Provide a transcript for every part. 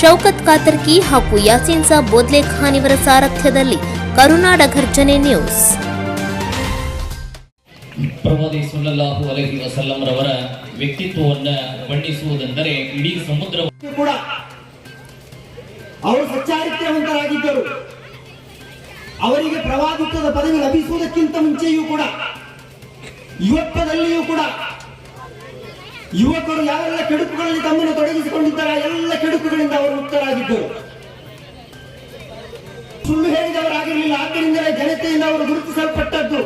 ಶೌಕತ್ ಕಾತರ್ಕಿ ಹಾಗೂ ಯಾಸೀನ್ ಸಾಬ್ ಬೋದ್ಲೆ ಖಾನ್ ಇವರ ಸಾರಥ್ಯದಲ್ಲಿ ಕರುನಾಡ ಘರ್ಜನೆ ನ್ಯೂಸ್. ಪ್ರವಾದಿ ಸುಲ್ಲಲ್ಲಾಹು ಅಲೈಹಿ ವಸಲ್ಲಂ ರವರ ವ್ಯಕ್ತಿತ್ವವನ್ನ ಬಣ್ಣಿಸುವುದೆಂದರೆ ಇಡೀ ಸಮುದ್ರ ಕೂಡ ಅವರು ಸಚ್ಚಾರಿತ್ಯವಂತರಾಗಿದ್ದರು ಅವರಿಗೆ ಪ್ರವಾದಿತ್ವದ ಪದವಿ ಲಭಿಸುವುದಕ್ಕಿಂತ ಮುಂಚೆಯೂ ಕೂಡ ಯುವತ್ವದಲ್ಲಿಯೂ ಕೂಡ ಯುವಕರು ಯಾವೆಲ್ಲ ಕೆಡುಕುಗಳಲ್ಲಿ ತಮ್ಮನ್ನು ತೊಡಗಿಸಿಕೊಂಡಿದ್ದಾರೆ ಎಲ್ಲ ಕೆಡುಕುಗಳಿಂದ ಅವರು ಮುಕ್ತರಾಗಿದ್ದರು. ಸುಳ್ಳು ಹೇಳಿದವರಾಗಿರಲಿಲ್ಲ ಆದ್ದರಿಂದಲೇ ಜನತೆಯಿಂದ ಅವರು ಗುರುತಿಸಲ್ಪಟ್ಟದ್ದು.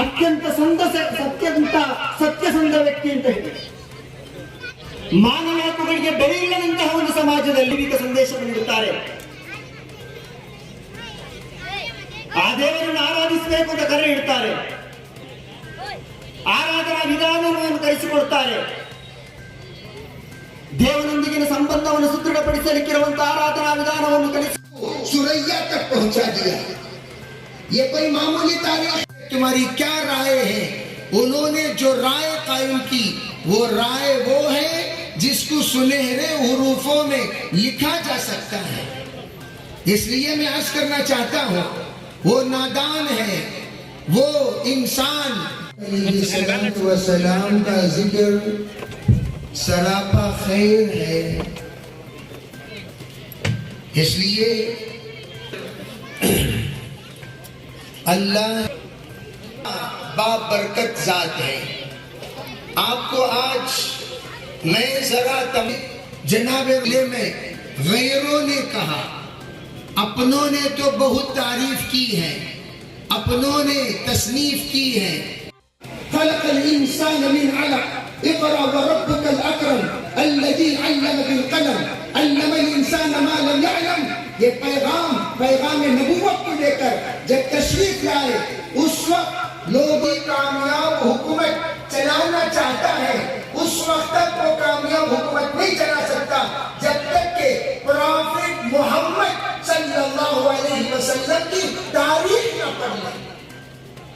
ಅತ್ಯಂತ ಸಂದಸ ಸತ್ಯಂತ ಸತ್ಯಸಂಧ ವ್ಯಕ್ತಿ ಅಂತ ಹೇಳಿ ಮಾನವ ಹಕ್ಕುಗಳಿಗೆ ಒಂದು ಸಮಾಜದಲ್ಲಿ ಈಗ ಸಂದೇಶ ನೀಡುತ್ತಾರೆ. ಆ ದೇವರನ್ನು ಆರಾಧಿಸಬೇಕು ಅಂತ ಕರೆ ಇಡ್ತಾರೆ. ಆರಾಧನಾ ವಿಧಾನವನ್ನು ವಹಿಸಿಕೊಳ್ತಾರೆ ದೇವನೊಂದಿಗಿನ ಸಂಬಂಧವನ್ನು ಸುದೃಢಪಡಿಸಲಿಕ್ಕಿರುವಂತಹ ಆರಾಧನಾ ವಿಧಾನವನ್ನು ಕಲಿಸಿ. ಸುರಯ್ಯ ತಕ್ ಪಹುಂಚಾ ದಿಯಾ یہ کوئی معمولی تعریف تمہاری کیا رائے ہے انہوں نے جو رائے قائم کی وہ رائے وہ ہے جس کو سنہرے حروفوں میں لکھا جا سکتا ہے اس لیے میں عرض کرنا چاہتا ہوں وہ نادان ہے وہ انسان علیہ السلام کا ذکر سراپا خیر ہے۔ اس لیے اللہ بابرکت ذات ہے۔ آپ کو آج میں ذرا تم جناب میں غیروں نے کہا، اپنوں نے تو بہت تعریف کی ہے، اپنوں نے تصنیف کی ہے۔ خلق الإنسان من علق. اقرأ وربك الأكرم الذي علم بالقلم. علم الإنسان ما لم يعلم. یہ پیغام پیغام نبوت کو لے کر جب تشریف لائے، اس وقت لوگی کامیاب حکومت چلانا چاہتا ہے۔ اس وقت تک وہ کامیاب حکومت نہیں چلا سکتا۔ جب تک کہ پرافیٹ محمد صلی اللہ علیہ وسلم کی تاریخ نہ پڑھ لے۔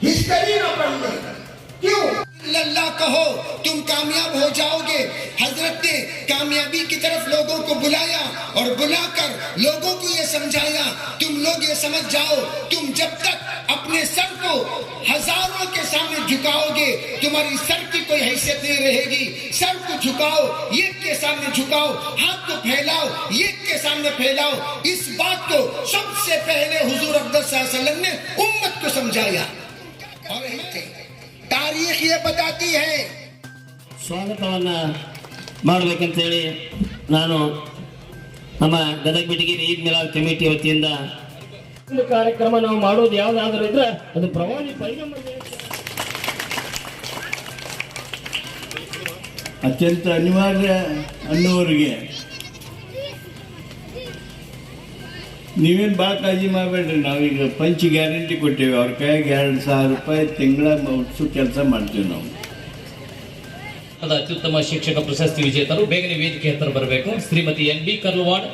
ہسٹری نہ کہو تم کامیاب ہو جاؤ گے۔ حضرت نے کامیابی کی طرف لوگوں کو بلایا اور بلا کر لوگوں کو یہ سمجھایا، تم لوگ یہ سمجھ جاؤ، تم جب تک اپنے سر کو ہزاروں کے سامنے جھکاؤ گے، تمہاری سر کی کوئی حیثیت نہیں رہے گی۔ سر کو جھکاؤ، یہ کے سامنے جھکاؤ، ہاتھ کو پھیلاؤ، یہ کے سامنے پھیلاؤ۔ اس بات کو سب سے پہلے حضور علیہ وسلم نے امت کو سمجھایا۔ तारीख ये बताती है ಸ್ವಾಗತವನ್ನ ಮಾಡಬೇಕಂತೇಳಿ ನಾನು ನಮ್ಮ ಗದಗ ಬಿಟಗಿರಿ ಈದ್ ಮಿಲಾದ್ ಕಮಿಟಿ ವತಿಯಿಂದ ಒಂದು ಕಾರ್ಯಕ್ರಮ ನಾವು ಮಾಡೋದು ಯಾವ್ದಾದ್ರು ಇದ್ರೆ ಅದು ಪ್ರವಾದಿ ಪೈಗಂಬರ್ ಅತ್ಯಂತ ಅನಿವಾರ್ಯ ಅನ್ನೋರಿಗೆ ನೀವೇನು ಭಾಳ ಕಾಳಜಿ ಮಾಡಬೇಡ್ರಿ, ನಾವೀಗ ಪಂಚ್ ಗ್ಯಾರಂಟಿ ಕೊಟ್ಟೇವೆ. ಅವ್ರ ಕೈಯಾಗ ಎರಡು ಸಾವಿರ ರೂಪಾಯಿ ತಿಂಗಳ ಮುಟ್ಸು ಕೆಲಸ ಮಾಡ್ತೀವಿ ನಾವು. ಅತ್ಯುತ್ತಮ ಶಿಕ್ಷಕ ಪ್ರಶಸ್ತಿ ವಿಜೇತರು, ಬೇಗನೆ ವೇದಿಕೆ ಹತ್ತಿರ ಬರಬೇಕು. ಶ್ರೀಮತಿ ಎನ್ ಬಿ ಕರ್ಲವಾಡ್,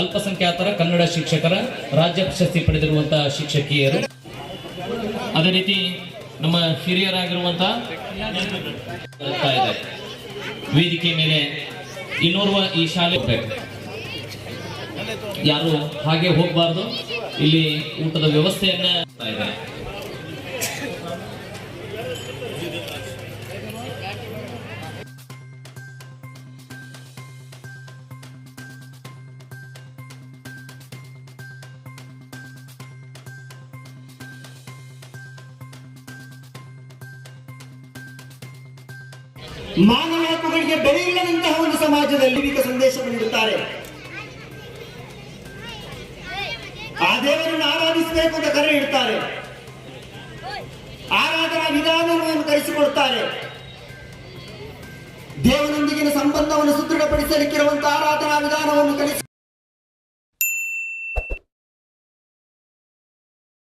ಅಲ್ಪಸಂಖ್ಯಾತರ, ಕನ್ನಡ ಶಿಕ್ಷಕರ, ರಾಜ್ಯ ಪ್ರಶಸ್ತಿ ಪಡೆದಿರುವಂತಹ ಶಿಕ್ಷಕಿಯರು. ಅದೇ ರೀತಿ ನಮ್ಮ ಹಿರಿಯರಾಗಿರುವಂತಹ. ವೇದಿಕೆ ಮೇಲೆ ಇನ್ನೋರ್ವ ಈ ಶಾಲೆ ಹೋಗ್ಬೇಕು. ಯಾರು ಹಾಗೆ ಹೋಗಬಾರ್ದು ಇಲ್ಲಿ ಊಟದ ವ್ಯವಸ್ಥೆಯನ್ನ. ಮಾನವ ಹಕ್ಕುಗಳಿಗೆ ಬೆಲೆ ಇಲ್ಲದಂತಹ ಒಂದು ಸಮಾಜದಲ್ಲಿ ಸಂದೇಶವನ್ನು ಸಂದೇಶ ನೀಡುತ್ತಾರೆ ದೇವರನ್ನು ಆರಾಧಿಸಬೇಕು ಅಂತ ಕರೆ ಇಡ್ತಾರೆ. ಆರಾಧನಾ ವಿಧಾನವನ್ನು ಕರೆಸಿಕೊಡ್ತಾರೆ. ದೇವನೊಂದಿಗಿನ ಸಂಬಂಧವನ್ನು ಸುದೃಢಪಡಿಸಲಿಕ್ಕಿರುವಂತಹ ಆರಾಧನಾ ವಿಧಾನವನ್ನು ಕಲಿಸಿ